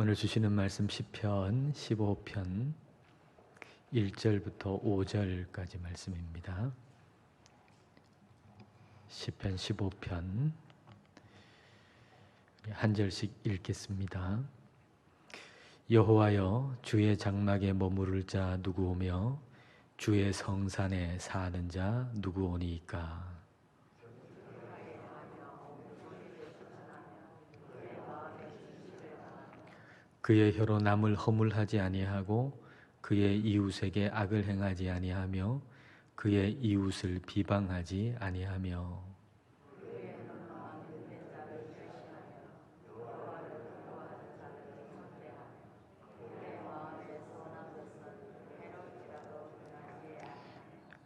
오늘 주시는 말씀 시편 15편 1절부터 5절까지 말씀입니다. 시편 15편 한 절씩 읽겠습니다. 여호와여 주의 장막에 머무를 자 누구 오며 주의 성산에 사는 자 누구 오니이까 그의 혀로 남을 허물하지 아니하고 그의 이웃에게 악을 행하지 아니하며 그의 이웃을 비방하지 아니하며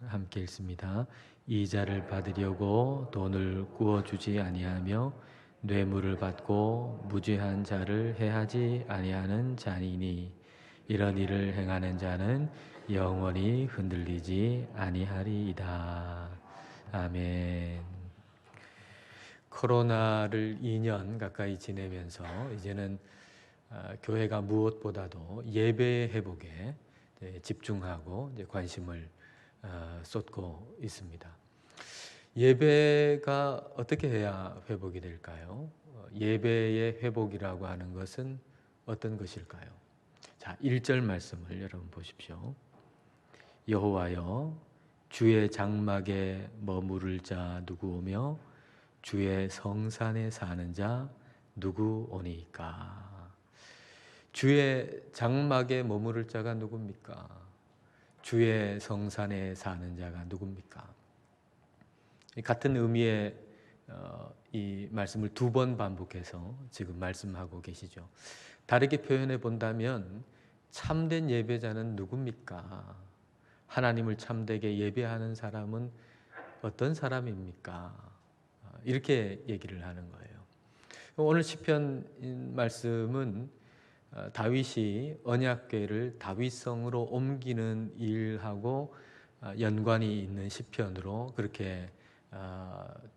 함께 읽습니다. 이자를 받으려고 돈을 구워주지 아니하며 뇌물을 받고 무죄한 자를 해하지 아니하는 자니니 이런 일을 행하는 자는 영원히 흔들리지 아니하리이다. 아멘. 코로나를 2년 가까이 지내면서 이제는 아, 교회가 무엇보다도 예배 회복에 집중하고 관심을 아, 쏟고 있습니다. 예배가 어떻게 해야 회복이 될까요? 어, 예배의 회복이라고 하는 것은 어떤 것일까요? 자, 1절 말씀을 여러분 보십시오. 여호와여 주의 장막에 머무를 자 누구 오며 주의 성산에 사는 자 누구 오니까 주의 장막에 머무를 자가 누굽니까? 주의 성산에 사는 자가 누굽니까? 같은 의미의 어, 이 말씀을 두 번 반복해서 지금 말씀하고 계시죠. 다르게 표현해 본다면 참된 예배자는 누굽니까? 하나님을 참되게 예배하는 사람은 어떤 사람입니까? 어, 이렇게 얘기를 하는 거예요. 오늘 시편 말씀은 어, 다윗이 언약궤를 다윗성으로 옮기는 일하고 연관이 있는 시편으로 그렇게 아,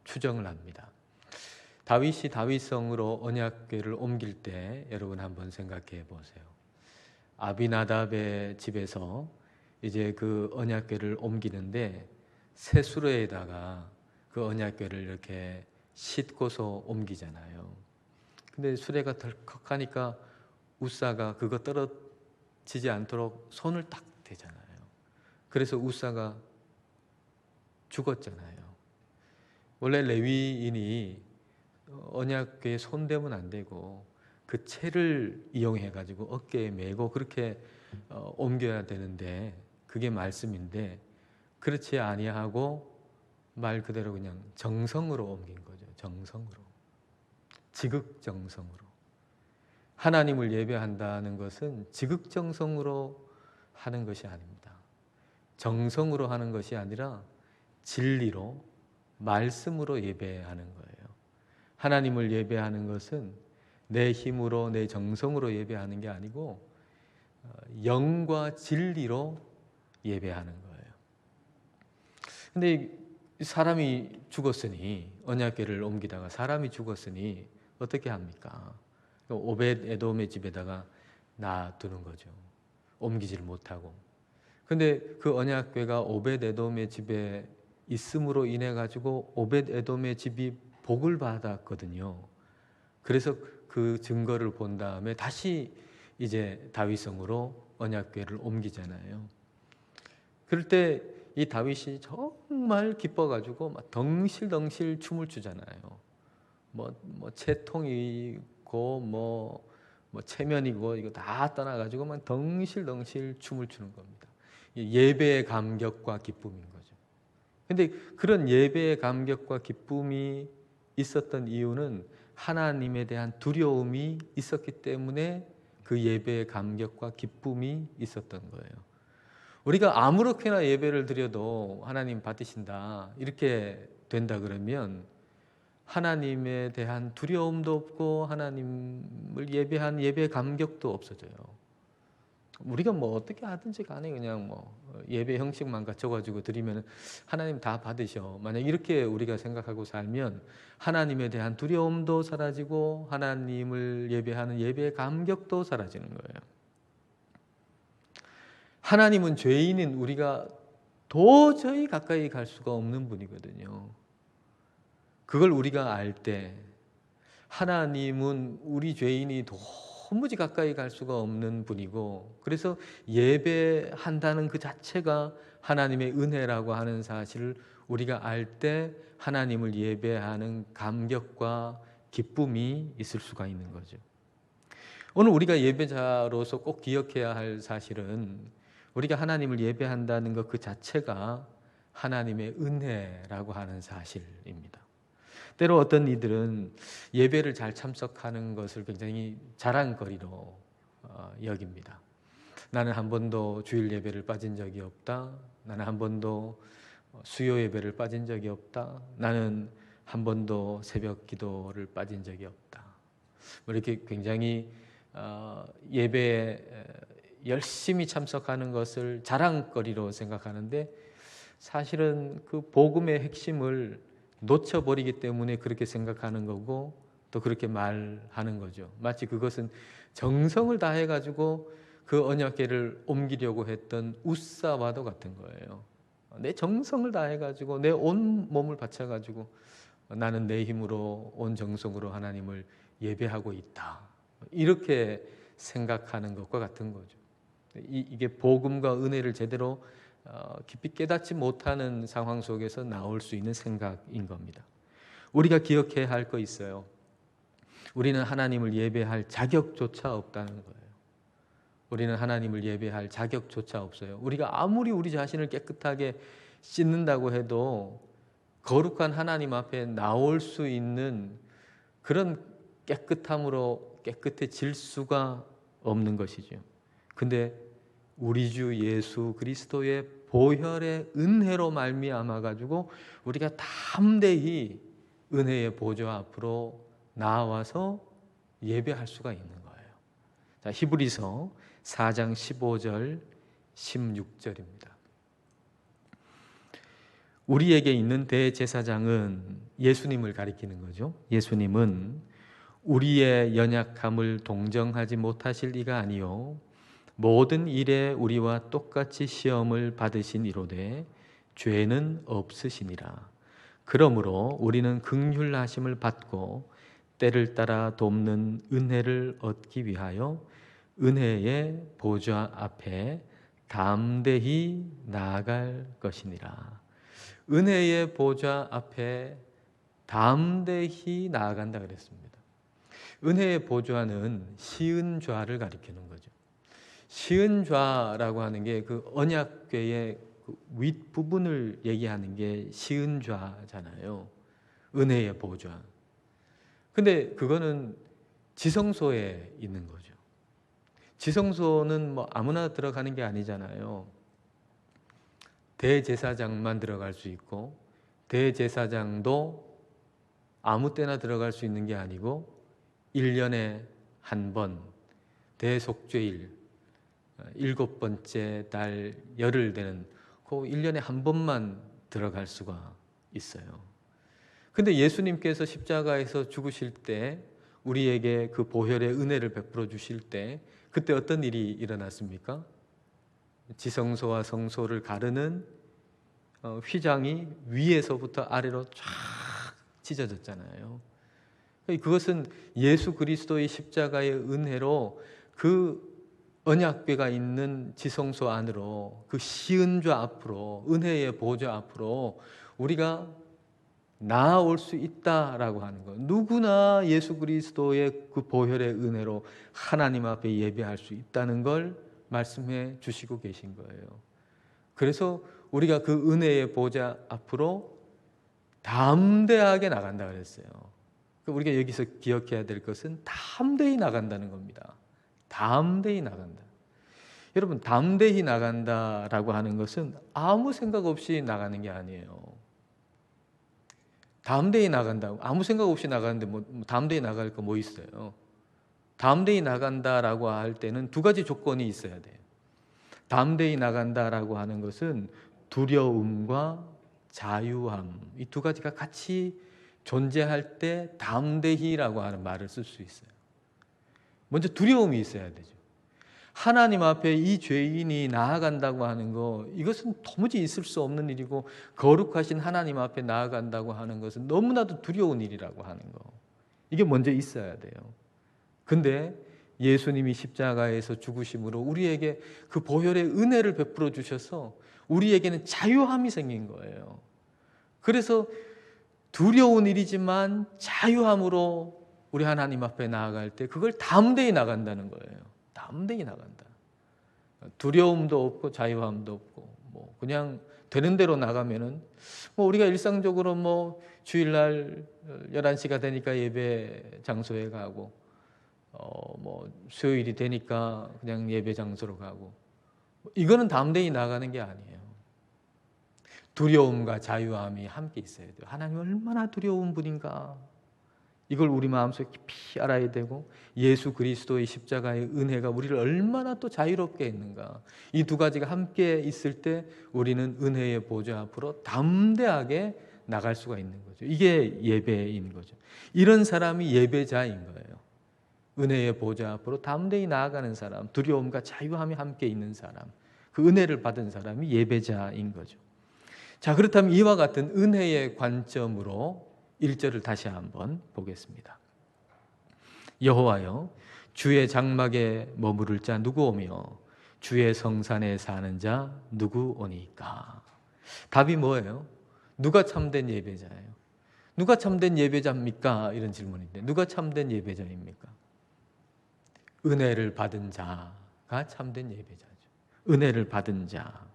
추정을 합니다. 다윗이 다윗성으로 언약궤를 옮길 때 여러분 한번 생각해 보세요. 아비나답의 집에서 이제 그 언약궤를 옮기는데 새 수레에다가 그 언약궤를 이렇게 싣고서 옮기잖아요. 근데 수레가 덜컥하니까 우사가 그거 떨어지지 않도록 손을 딱 대잖아요. 그래서 우사가 죽었잖아요. 원래 레위인이 언약궤에 손대면 안 되고 그 채를 이용해 가지고 어깨에 메고 그렇게 어, 옮겨야 되는데 그게 말씀인데 그렇지 아니하고 말 그대로 그냥 정성으로 옮긴 거죠. 정성으로. 지극정성으로. 하나님을 예배한다는 것은 지극정성으로 하는 것이 아닙니다. 정성으로 하는 것이 아니라 진리로 말씀으로 예배하는 거예요. 하나님을 예배하는 것은 내 힘으로 내 정성으로 예배하는 게 아니고 어, 영과 진리로 예배하는 거예요. 근데 사람이 죽었으니 언약궤를 옮기다가 사람이 죽었으니 어떻게 합니까? 오벳 에돔의 집에다가 놔두는 거죠. 옮기질 못하고. 근데 그 언약궤가 오벳 에돔의 집에 있음으로 인해 가지고 오벳 에돔의 집이 복을 받았거든요. 그래서 그 증거를 본 다음에 다시 이제 다윗성으로 언약궤를 옮기잖아요. 그럴 때 이 다윗이 정말 기뻐가지고 막 덩실덩실 춤을 추잖아요. 뭐, 뭐 채통이고 뭐, 뭐 체면이고 이거 다 떠나가지고 막 덩실덩실 춤을 추는 겁니다. 예배의 감격과 기쁨인 거예요. 근데 그런 예배의 감격과 기쁨이 있었던 이유는 하나님에 대한 두려움이 있었기 때문에 그 예배의 감격과 기쁨이 있었던 거예요. 우리가 아무렇게나 예배를 드려도 하나님 받으신다. 이렇게 된다 그러면 하나님에 대한 두려움도 없고 하나님을 예배한 예배 감격도 없어져요. 우리가 뭐 어떻게 하든지 간에 그냥 뭐 예배 형식만 갖춰가지고 드리면 하나님 다 받으셔. 만약 이렇게 우리가 생각하고 살면 하나님에 대한 두려움도 사라지고 하나님을 예배하는 예배의 감격도 사라지는 거예요. 하나님은 죄인인 우리가 도저히 가까이 갈 수가 없는 분이거든요. 그걸 우리가 알 때 하나님은 우리 죄인이 도 무지 가까이 갈 수가 없는 분이고 그래서 예배한다는 그 자체가 하나님의 은혜라고 하는 사실을 우리가 알 때 하나님을 예배하는 감격과 기쁨이 있을 수가 있는 거죠. 오늘 우리가 예배자로서 꼭 기억해야 할 사실은 우리가 하나님을 예배한다는 것 그 자체가 하나님의 은혜라고 하는 사실입니다. 때로 어떤 이들은 예배를 잘 참석하는 것을 굉장히 자랑거리로 어, 여깁니다. 나는 한 번도 주일 예배를 빠진 적이 없다. 나는 한 번도 수요 예배를 빠진 적이 없다. 나는 한 번도 새벽 기도를 빠진 적이 없다. 뭐 이렇게 굉장히 어, 예배에 열심히 참석하는 것을 자랑거리로 생각하는데 사실은 그 복음의 핵심을 놓쳐버리기 때문에 그렇게 생각하는 거고 또 그렇게 말하는 거죠. 마치 그것은 정성을 다해가지고 그 언약계를 옮기려고 했던 우사와도 같은 거예요. 내 정성을 다해가지고 내 온 몸을 바쳐가지고 나는 내 힘으로 온 정성으로 하나님을 예배하고 있다. 이렇게 생각하는 것과 같은 거죠. 이, 게 복음과 은혜를 제대로 어, 깊이 깨닫지 못하는 상황 속에서 나올 수 있는 생각인 겁니다. 우리가 기억해야 할 거 있어요. 우리는 하나님을 예배할 자격조차 없다는 거예요. 우리는 하나님을 예배할 자격조차 없어요. 우리가 아무리 우리 자신을 깨끗하게 씻는다고 해도 거룩한 하나님 앞에 나올 수 있는 그런 깨끗함으로 깨끗해질 수가 없는 것이죠. 근데 우리 주 예수 그리스도의 보혈의 은혜로 말미암아 가지고 우리가 담대히 은혜의 보좌 앞으로 나와서 예배할 수가 있는 거예요. 자, 히브리서 4장 15절 16절입니다. 우리에게 있는 대제사장은 예수님을 가리키는 거죠. 예수님은 우리의 연약함을 동정하지 못하실 이가 아니요 모든 일에 우리와 똑같이 시험을 받으신 이로되 죄는 없으시니라. 그러므로 우리는 극률하심을 받고 때를 따라 돕는 은혜를 얻기 위하여 은혜의 보좌 앞에 담대히 나아갈 것이니라. 은혜의 보좌 앞에 담대히 나아간다 그랬습니다. 은혜의 보좌는 시은 좌를 가리키는 거죠. 시은 좌라고 하는 게 그 언약궤의 그 윗 부분을 얘기하는 게 시은 좌잖아요. 은혜의 보좌. 근데 그거는 지성소에 있는 거죠. 지성소는 뭐 아무나 들어가는 게 아니잖아요. 대제사장만 들어갈 수 있고 대제사장도 아무 때나 들어갈 수 있는 게 아니고 1년에 한 번 대속죄일 일곱 번째 달 열흘 되는 그 1년에 한 번만 들어갈 수가 있어요. 근데 예수님께서 십자가에서 죽으실 때 우리에게 그 보혈의 은혜를 베풀어 주실 때 그때 어떤 일이 일어났습니까? 지성소와 성소를 가르는 어, 휘장이 위에서부터 아래로 쫙 찢어졌잖아요. 그것은 예수 그리스도의 십자가의 은혜로 그 언약궤가 있는 지성소 안으로 그 시은좌 앞으로 은혜의 보좌 앞으로 우리가 나아올 수 있다라고 하는 거. 누구나 예수 그리스도의 그 보혈의 은혜로 하나님 앞에 예배할 수 있다는 걸 말씀해 주시고 계신 거예요. 그래서 우리가 그 은혜의 보좌 앞으로 담대하게 나간다 그랬어요. 그 우리가 여기서 기억해야 될 것은 담대히 나간다는 겁니다. 담대히 나간다. 여러분, 담대히 나간다라고 하는 것은 아무 생각 없이 나가는 게 아니에요. 담대히 나간다. 아무 생각 없이 나가는데 뭐, 뭐 담대히 나갈 거 뭐 있어요? 담대히 나간다라고 할 때는 두 가지 조건이 있어야 돼요. 담대히 나간다라고 하는 것은 두려움과 자유함 이 두 가지가 같이 존재할 때 담대히라고 하는 말을 쓸 수 있어요. 먼저 두려움이 있어야 되죠. 하나님 앞에 이 죄인이 나아간다고 하는 거 이것은 도무지 있을 수 없는 일이고 거룩하신 하나님 앞에 나아간다고 하는 것은 너무나도 두려운 일이라고 하는 거. 이게 먼저 있어야 돼요. 근데 예수님이 십자가에서 죽으심으로 우리에게 그 보혈의 은혜를 베풀어 주셔서 우리에게는 자유함이 생긴 거예요. 그래서 두려운 일이지만 자유함으로 우리 하나님 앞에 나아갈 때 그걸 담대히 나간다는 거예요. 담대히 나간다. 두려움도 없고 자유함도 없고 뭐 그냥 되는 대로 나가면은 뭐 우리가 일상적으로 뭐 주일날 11시가 되니까 예배 장소에 가고 어 뭐 수요일이 되니까 그냥 예배 장소로 가고 이거는 담대히 나가는 게 아니에요. 두려움과 자유함이 함께 있어야 돼요. 하나님 얼마나 두려운 분인가. 이걸 우리 마음속에 깊이 알아야 되고 예수 그리스도의 십자가의 은혜가 우리를 얼마나 또 자유롭게 했는가. 이 두 가지가 함께 있을 때 우리는 은혜의 보좌 앞으로 담대하게 나갈 수가 있는 거죠. 이게 예배인 거죠. 이런 사람이 예배자인 거예요. 은혜의 보좌 앞으로 담대히 나아가는 사람, 두려움과 자유함이 함께 있는 사람, 그 은혜를 받은 사람이 예배자인 거죠. 자, 그렇다면 이와 같은 은혜의 관점으로 1절을 다시 한번 보겠습니다. 여호와여 주의 장막에 머무를 자 누구 오며 주의 성산에 사는 자 누구 오니까 답이 뭐예요? 누가 참된 예배자예요? 누가 참된 예배자입니까? 이런 질문인데 누가 참된 예배자입니까? 은혜를 받은 자가 참된 예배자죠. 은혜를 받은 자.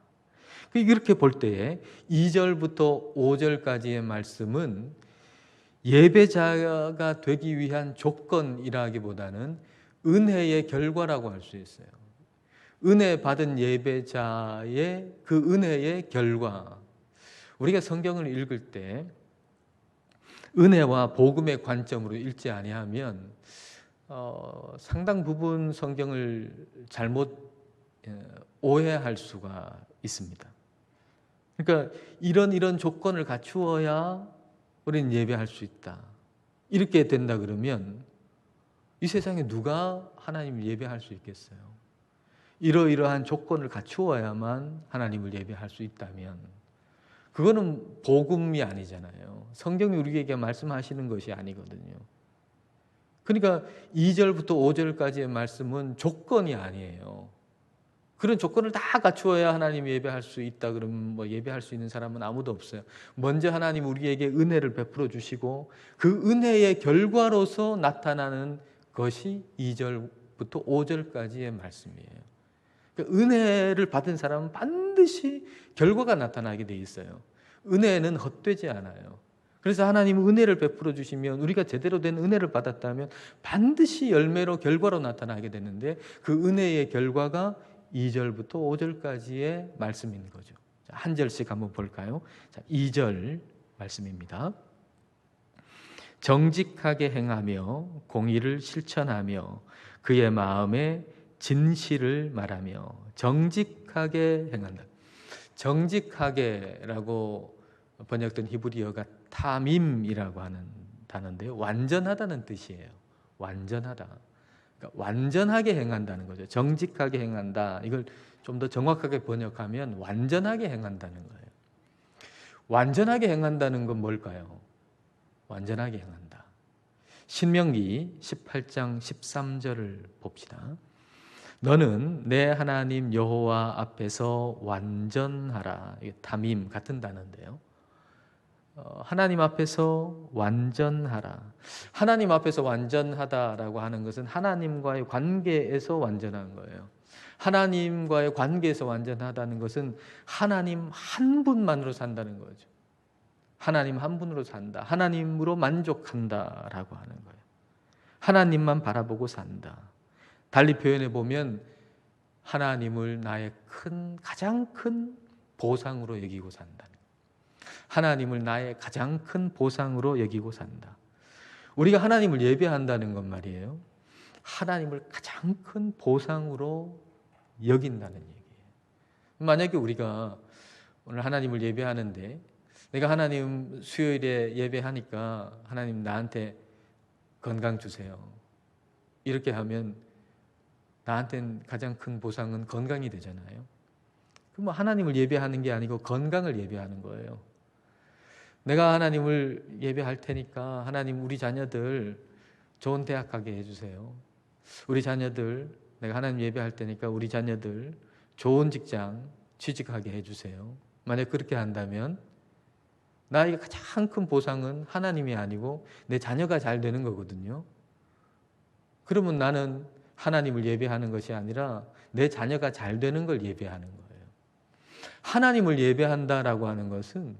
이렇게 볼 때에 2절부터 5절까지의 말씀은 예배자가 되기 위한 조건이라기보다는 은혜의 결과라고 할 수 있어요. 은혜 받은 예배자의 그 은혜의 결과. 우리가 성경을 읽을 때 은혜와 복음의 관점으로 읽지 아니하면 어, 상당 부분 성경을 잘못 오해할 수가 있습니다. 그러니까 이런 이런 조건을 갖추어야 우리는 예배할 수 있다. 이렇게 된다 그러면 이 세상에 누가 하나님을 예배할 수 있겠어요? 이러이러한 조건을 갖추어야만 하나님을 예배할 수 있다면 그거는 복음이 아니잖아요. 성경이 우리에게 말씀하시는 것이 아니거든요. 그러니까 2절부터 5절까지의 말씀은 조건이 아니에요. 그런 조건을 다 갖추어야 하나님 예배할 수 있다 그러면 뭐 예배할 수 있는 사람은 아무도 없어요. 먼저 하나님 우리에게 은혜를 베풀어 주시고 그 은혜의 결과로서 나타나는 것이 2절부터 5절까지의 말씀이에요. 그러니까 은혜를 받은 사람은 반드시 결과가 나타나게 돼 있어요. 은혜는 헛되지 않아요. 그래서 하나님 은혜를 베풀어 주시면 우리가 제대로 된 은혜를 받았다면 반드시 열매로 결과로 나타나게 되는데 그 은혜의 결과가 2절부터 5절까지의 말씀인 거죠. 한 절씩 한번 볼까요? 자, 2절 말씀입니다. 정직하게 행하며 공의를 실천하며 그의 마음에 진실을 말하며 정직하게 행한다. 정직하게라고 번역된 히브리어가 타밈이라고 하는 단어인데요. 완전하다는 뜻이에요. 완전하다. 그러니까 완전하게 행한다는 거죠. 정직하게 행한다. 이걸 좀 더 정확하게 번역하면 완전하게 행한다는 거예요. 완전하게 행한다는 건 뭘까요? 완전하게 행한다. 신명기 18장 13절을 봅시다. 너는 내 하나님 여호와 앞에서 완전하라. 이게 담임 같은 단어인데요. 어, 하나님 앞에서 완전하라. 하나님 앞에서 완전하다라고 하는 것은 하나님과의 관계에서 완전한 거예요. 하나님과의 관계에서 완전하다는 것은 하나님 한 분만으로 산다는 거죠. 하나님 한 분으로 산다. 하나님으로 만족한다라고 하는 거예요. 하나님만 바라보고 산다. 달리 표현해 보면 하나님을 나의 큰 가장 큰 보상으로 여기고 산다. 하나님을 나의 가장 큰 보상으로 여기고 산다. 우리가 하나님을 예배한다는 것 말이에요. 하나님을 가장 큰 보상으로 여긴다는 얘기예요. 만약에 우리가 오늘 하나님을 예배하는데 내가 하나님 수요일에 예배하니까 하나님 나한테 건강 주세요. 이렇게 하면 나한테는 가장 큰 보상은 건강이 되잖아요. 그럼 뭐 하나님을 예배하는 게 아니고 건강을 예배하는 거예요. 내가 하나님을 예배할 테니까 하나님 우리 자녀들 좋은 대학 가게 해주세요. 우리 자녀들 내가 하나님 예배할 테니까 우리 자녀들 좋은 직장 취직하게 해주세요. 만약 그렇게 한다면 나에게 가장 큰 보상은 하나님이 아니고 내 자녀가 잘 되는 거거든요. 그러면 나는 하나님을 예배하는 것이 아니라 내 자녀가 잘 되는 걸 예배하는 거예요. 하나님을 예배한다라고 하는 것은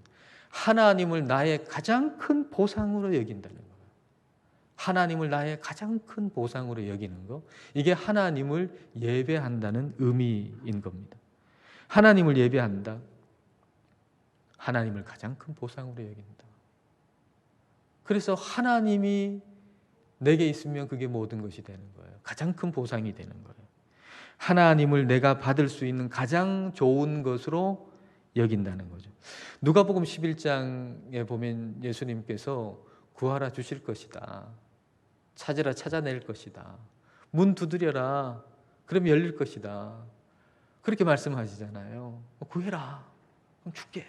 하나님을 나의 가장 큰 보상으로 여긴다는 거예요. 하나님을 나의 가장 큰 보상으로 여기는 거. 이게 하나님을 예배한다는 의미인 겁니다. 하나님을 예배한다. 하나님을 가장 큰 보상으로 여긴다. 그래서 하나님이 내게 있으면 그게 모든 것이 되는 거예요. 가장 큰 보상이 되는 거예요. 하나님을 내가 받을 수 있는 가장 좋은 것으로 여긴다는 거죠. 누가복음 11장에 보면 예수님께서 구하라 주실 것이다. 찾으라 찾아낼 것이다. 문 두드려라. 그럼 열릴 것이다. 그렇게 말씀하시잖아요. 구해라. 그럼 줄게.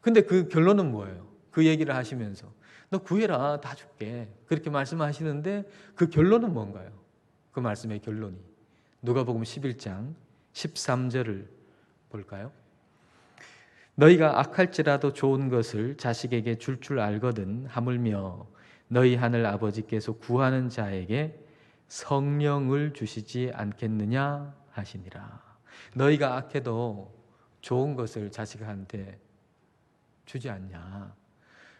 근데 그 결론은 뭐예요? 그 얘기를 하시면서 너 구해라 다 줄게 그렇게 말씀하시는데 그 결론은 뭔가요? 그 말씀의 결론이 누가복음 11장 13절을 볼까요? 너희가 악할지라도 좋은 것을 자식에게 줄줄 알거든 하물며 너희 하늘 아버지께서 구하는 자에게 성령을 주시지 않겠느냐 하시니라. 너희가 악해도 좋은 것을 자식한테 주지 않냐.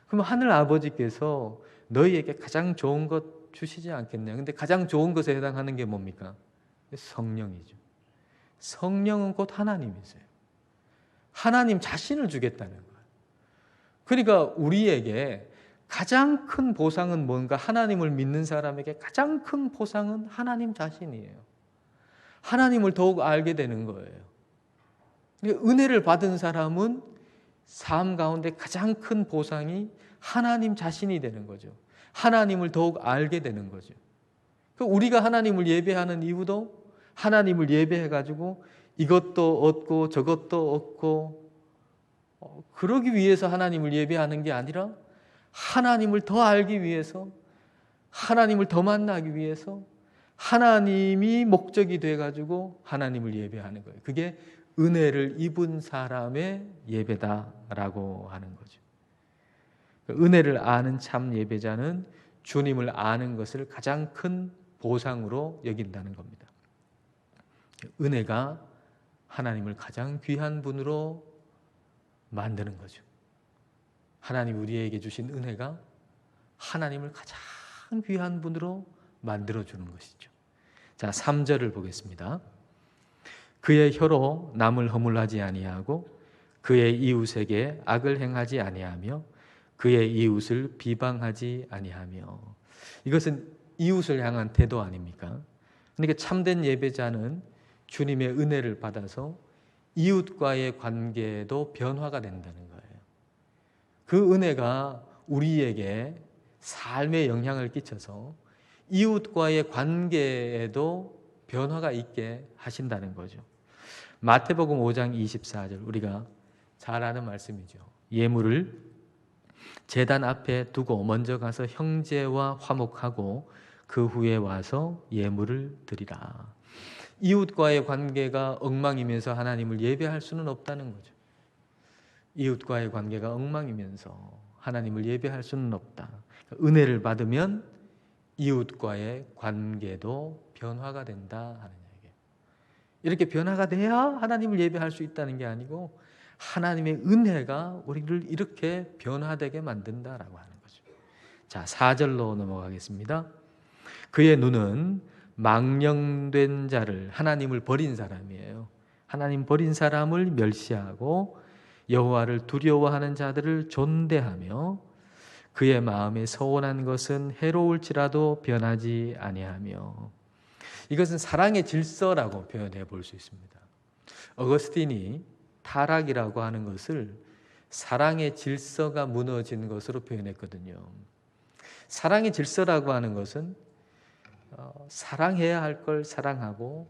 그럼 하늘 아버지께서 너희에게 가장 좋은 것 주시지 않겠냐. 근데 가장 좋은 것에 해당하는 게 뭡니까? 성령이죠. 성령은 곧 하나님이세요. 하나님 자신을 주겠다는 거예요. 그러니까 우리에게 가장 큰 보상은 뭔가 하나님을 믿는 사람에게 가장 큰 보상은 하나님 자신이에요. 하나님을 더욱 알게 되는 거예요. 은혜를 받은 사람은 삶 가운데 가장 큰 보상이 하나님 자신이 되는 거죠. 하나님을 더욱 알게 되는 거죠. 그 우리가 하나님을 예배하는 이유도 하나님을 예배해 가지고 이것도 얻고 저것도 얻고 어, 그러기 위해서 하나님을 예배하는 게 아니라 하나님을 더 알기 위해서 하나님을 더 만나기 위해서 하나님이 목적이 돼 가지고 하나님을 예배하는 거예요. 그게 은혜를 입은 사람의 예배다라고 하는 거죠. 은혜를 아는 참 예배자는 주님을 아는 것을 가장 큰 보상으로 여긴다는 겁니다. 은혜가 하나님을 가장 귀한 분으로 만드는 거죠. 하나님 우리에게 주신 은혜가 하나님을 가장 귀한 분으로 만들어 주는 것이죠. 자, 3절을 보겠습니다. 그의 혀로 남을 허물하지 아니하고 그의 이웃에게 악을 행하지 아니하며 그의 이웃을 비방하지 아니하며 이것은 이웃을 향한 태도 아닙니까? 그러니까 참된 예배자는 주님의 은혜를 받아서 이웃과의 관계도 변화가 된다는 거예요. 그 은혜가 우리에게 삶에 영향을 끼쳐서 이웃과의 관계에도 변화가 있게 하신다는 거죠. 마태복음 5장 24절 우리가 잘 아는 말씀이죠. 예물을 제단 앞에 두고 먼저 가서 형제와 화목하고 그 후에 와서 예물을 드리라. 이웃과의 관계가 엉망이면서 하나님을 예배할 수는 없다는 거죠. 이웃과의 관계가 엉망이면서 하나님을 예배할 수는 없다. 은혜를 받으면 이웃과의 관계도 변화가 된다 하는 이렇게 변화가 돼야 하나님을 예배할 수 있다는 게 아니고 하나님의 은혜가 우리를 이렇게 변화되게 만든다라고 하는 거죠. 자, 4절로 넘어가겠습니다. 그의 눈은 망령된 자를 하나님을 버린 사람이에요. 하나님 버린 사람을 멸시하고 여호와를 두려워하는 자들을 존대하며 그의 마음에 서원한 것은 해로울지라도 변하지 아니하며 이것은 사랑의 질서라고 표현해 볼 수 있습니다. 어거스틴이 타락이라고 하는 것을 사랑의 질서가 무너진 것으로 표현했거든요. 사랑의 질서라고 하는 것은 어, 사랑해야 할 걸 사랑하고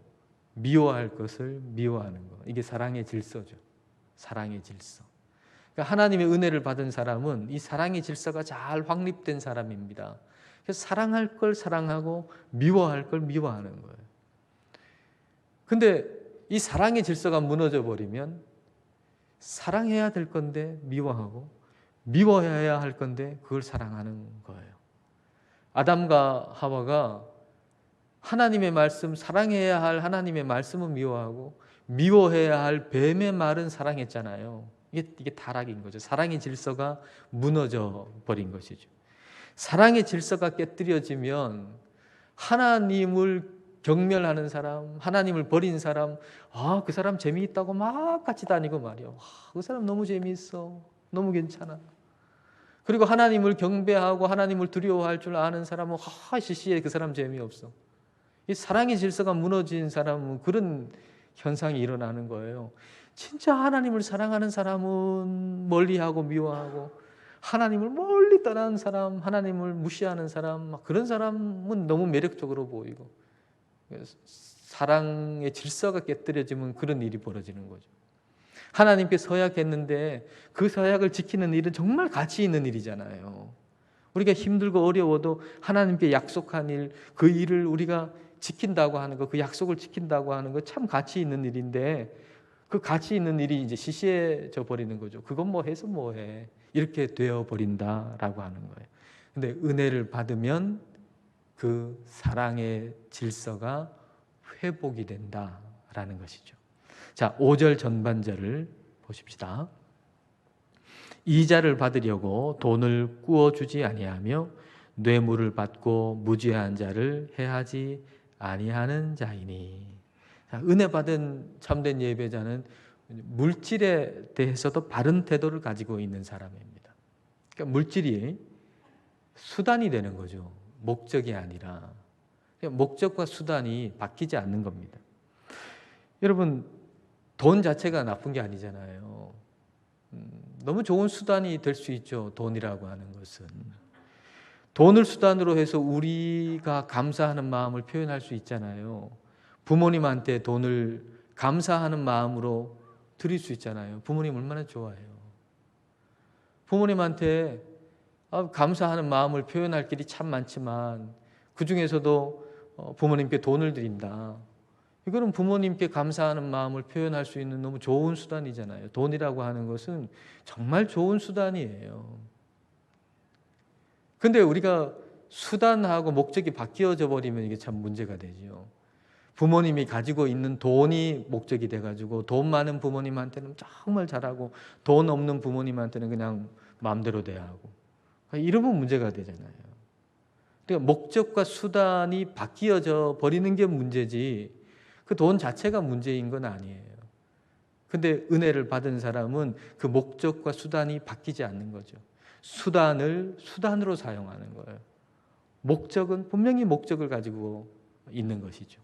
미워할 것을 미워하는 것. 이게 사랑의 질서죠. 사랑의 질서. 그러니까 하나님의 은혜를 받은 사람은 이 사랑의 질서가 잘 확립된 사람입니다. 그래서 사랑할 걸 사랑하고 미워할 걸 미워하는 거예요. 근데 이 사랑의 질서가 무너져 버리면 사랑해야 될 건데 미워하고 미워해야 할 건데 그걸 사랑하는 거예요. 아담과 하와가 하나님의 말씀 사랑해야 할 하나님의 말씀은 미워하고 미워해야 할 뱀의 말은 사랑했잖아요. 이게 이게 타락인 거죠. 사랑의 질서가 무너져 버린 것이죠. 사랑의 질서가 깨뜨려지면 하나님을 경멸하는 사람, 하나님을 버린 사람, 아, 그 사람 재미있다고 막 같이 다니고 말이야. 와, 그 사람 너무 재미있어. 너무 괜찮아. 그리고 하나님을 경배하고 하나님을 두려워할 줄 아는 사람은 하, 시시해 그 사람 재미없어. 이 사랑의 질서가 무너진 사람은 그런 현상이 일어나는 거예요. 진짜 하나님을 사랑하는 사람은 멀리하고 미워하고 하나님을 멀리 떠나는 사람, 하나님을 무시하는 사람, 그런 사람은 너무 매력적으로 보이고 사랑의 질서가 깨뜨려지면 그런 일이 벌어지는 거죠. 하나님께 서약했는데 그 서약을 지키는 일은 정말 가치 있는 일이잖아요. 우리가 힘들고 어려워도 하나님께 약속한 일, 그 일을 우리가 지킨다고 하는 거, 그 약속을 지킨다고 하는 거 참 가치 있는 일인데 그 가치 있는 일이 이제 시시해져 버리는 거죠. 그건 뭐 해서 뭐 해. 이렇게 되어 버린다라고 하는 거예요. 근데 은혜를 받으면 그 사랑의 질서가 회복이 된다라는 것이죠. 자, 5절 전반절을 보십시다. 이자를 받으려고 돈을 꾸어 주지 아니하며 뇌물을 받고 무죄한 자를 해하지 아니하는 자이니. 자, 은혜 받은 참된 예배자는 물질에 대해서도 바른 태도를 가지고 있는 사람입니다. 그러니까 물질이 수단이 되는 거죠. 목적이 아니라 목적과 수단이 바뀌지 않는 겁니다. 여러분 돈 자체가 나쁜 게 아니잖아요. 음, 너무 좋은 수단이 될 수 있죠. 돈이라고 하는 것은 돈을 수단으로 해서 우리가 감사하는 마음을 표현할 수 있잖아요. 부모님한테 돈을 감사하는 마음으로 드릴 수 있잖아요. 부모님 얼마나 좋아해요. 부모님한테 아, 감사하는 마음을 표현할 길이 참 많지만 그 중에서도 어, 부모님께 돈을 드린다. 이거는 부모님께 감사하는 마음을 표현할 수 있는 너무 좋은 수단이잖아요. 돈이라고 하는 것은 정말 좋은 수단이에요. 근데 우리가 수단하고 목적이 바뀌어져 버리면 이게 참 문제가 되죠. 부모님이 가지고 있는 돈이 목적이 돼가지고 돈 많은 부모님한테는 정말 잘하고 돈 없는 부모님한테는 그냥 마음대로 대하고 이러면 문제가 되잖아요. 그러니까 목적과 수단이 바뀌어져 버리는 게 문제지 그 돈 자체가 문제인 건 아니에요. 근데 은혜를 받은 사람은 그 목적과 수단이 바뀌지 않는 거죠. 수단을 수단으로 사용하는 거예요. 목적은 분명히 목적을 가지고 있는 것이죠.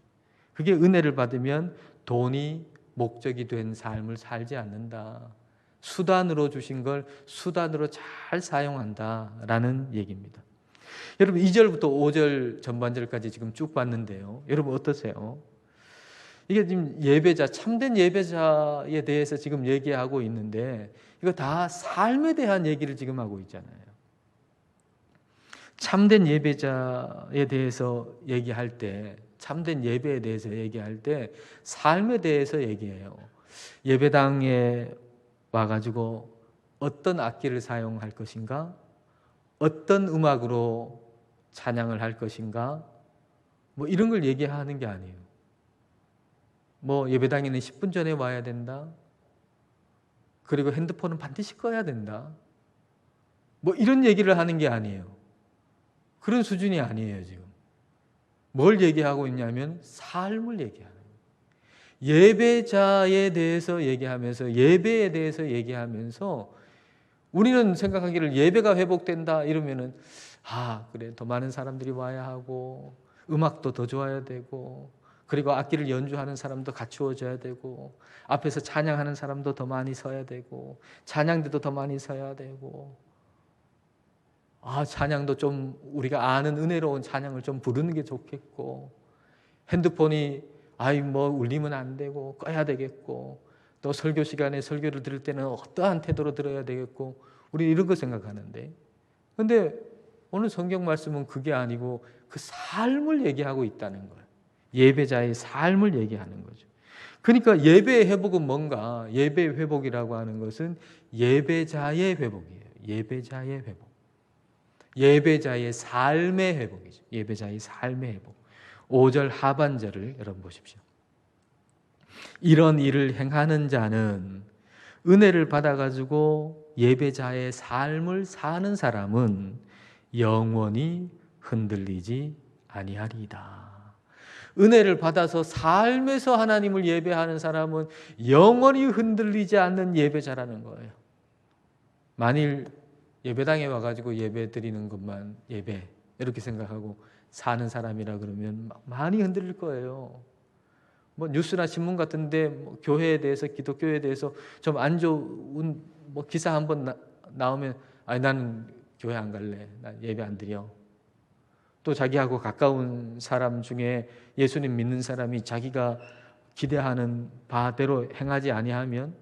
그게 은혜를 받으면 돈이 목적이 된 삶을 살지 않는다. 수단으로 주신 걸 수단으로 잘 사용한다라는 얘기입니다. 여러분 2절부터 5절 전반절까지 지금 쭉 봤는데요. 여러분 어떠세요? 이게 지금 예배자 참된 예배자에 대해서 지금 얘기하고 있는데 이거 다 삶에 대한 얘기를 지금 하고 있잖아요. 참된 예배자에 대해서 얘기할 때 참된 예배에 대해서 얘기할 때 삶에 대해서 얘기해요. 예배당에 와가지고 어떤 악기를 사용할 것인가? 어떤 음악으로 찬양을 할 것인가? 뭐 이런 걸 얘기하는 게 아니에요. 뭐 예배당에는 10분 전에 와야 된다. 그리고 핸드폰은 반드시 꺼야 된다. 뭐 이런 얘기를 하는 게 아니에요. 그런 수준이 아니에요, 지금. 뭘 얘기하고 있냐면 삶을 얘기하는 예배자에 대해서 얘기하면서 예배에 대해서 얘기하면서 우리는 생각하기를 예배가 회복된다 이러면은 아 그래 더 많은 사람들이 와야 하고 음악도 더 좋아야 되고 그리고 악기를 연주하는 사람도 갖추어져야 되고 앞에서 찬양하는 사람도 더 많이 서야 되고 찬양대도 더 많이 서야 되고. 아 찬양도 좀 우리가 아는 은혜로운 찬양을 좀 부르는 게 좋겠고. 핸드폰이 아이 뭐 울리면 안 되고 꺼야 되겠고. 또 설교 시간에 설교를 들을 때는 어떠한 태도로 들어야 되겠고. 우리 이런 거 생각하는데. 근데 오늘 성경 말씀은 그게 아니고 그 삶을 얘기하고 있다는 거예요. 예배자의 삶을 얘기하는 거죠. 그러니까 예배의 회복은 뭔가? 예배의 회복이라고 하는 것은 예배자의 회복이에요. 예배자의 회복. 예배자의 삶의 회복이죠. 예배자의 삶의 회복. 5절 하반절을 여러분 보십시오. 이런 일을 행하는 자는 은혜를 받아가지고 예배자의 삶을 사는 사람은 영원히 흔들리지 아니하리이다. 은혜를 받아서 삶에서 하나님을 예배하는 사람은 영원히 흔들리지 않는 예배자라는 거예요. 만일 예배당에 와가지고 예배 드리는 것만 예배 이렇게 생각하고 사는 사람이라 그러면 많이 흔들릴 거예요. 뭐 뉴스나 신문 같은데 뭐 교회에 대해서 기독교에 대해서 좀 안 좋은 뭐 기사 한번 나, 나오면 아니 나는 교회 안 갈래. 난 예배 안 드려. 또 자기하고 가까운 사람 중에 예수님 믿는 사람이 자기가 기대하는 바대로 행하지 아니하면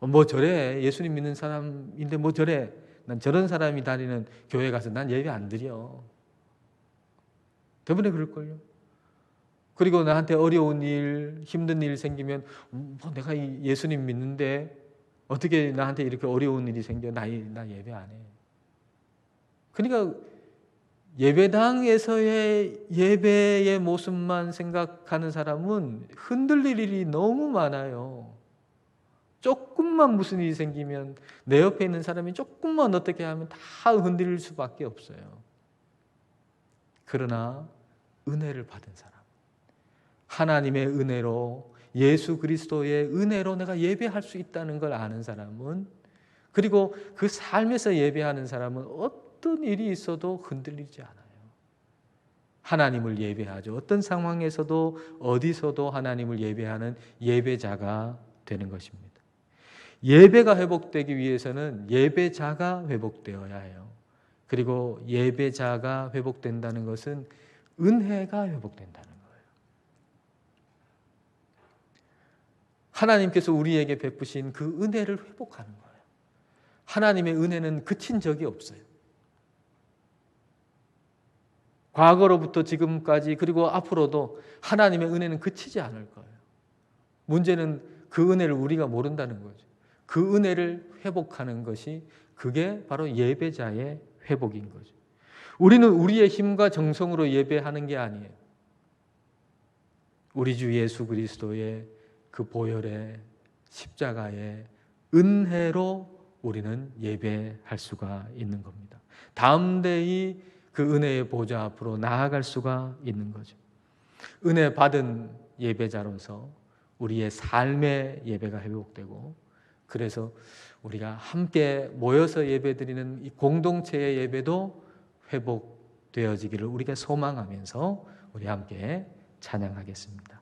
뭐 저래 예수님 믿는 사람인데 뭐 저래 난 저런 사람이 다니는 교회 가서 난 예배 안 드려. 대부분 그럴걸요. 그리고 나한테 어려운 일, 힘든 일 생기면 뭐 내가 예수님 믿는데 어떻게 나한테 이렇게 어려운 일이 생겨? 나, 나 예배 안 해. 그러니까 예배당에서의 예배의 모습만 생각하는 사람은 흔들릴 일이 너무 많아요. 조금만 무슨 일이 생기면 내 옆에 있는 사람이 조금만 어떻게 하면 다 흔들릴 수밖에 없어요. 그러나 은혜를 받은 사람, 하나님의 은혜로 예수 그리스도의 은혜로 내가 예배할 수 있다는 걸 아는 사람은 그리고 그 삶에서 예배하는 사람은 어떤 일이 있어도 흔들리지 않아요. 하나님을 예배하죠. 어떤 상황에서도 어디서도 하나님을 예배하는 예배자가 되는 것입니다. 예배가 회복되기 위해서는 예배자가 회복되어야 해요. 그리고 예배자가 회복된다는 것은 은혜가 회복된다는 거예요. 하나님께서 우리에게 베푸신 그 은혜를 회복하는 거예요. 하나님의 은혜는 그친 적이 없어요. 과거로부터 지금까지 그리고 앞으로도 하나님의 은혜는 그치지 않을 거예요. 문제는 그 은혜를 우리가 모른다는 거죠. 그 은혜를 회복하는 것이 그게 바로 예배자의 회복인 거죠. 우리는 우리의 힘과 정성으로 예배하는 게 아니에요. 우리 주 예수 그리스도의 그 보혈의 십자가의 은혜로 우리는 예배할 수가 있는 겁니다. 다음 대의 그 은혜의 보좌 앞으로 나아갈 수가 있는 거죠. 은혜 받은 예배자로서 우리의 삶의 예배가 회복되고 그래서 우리가 함께 모여서 예배드리는 이 공동체의 예배도 회복되어지기를 우리가 소망하면서 우리 함께 찬양하겠습니다.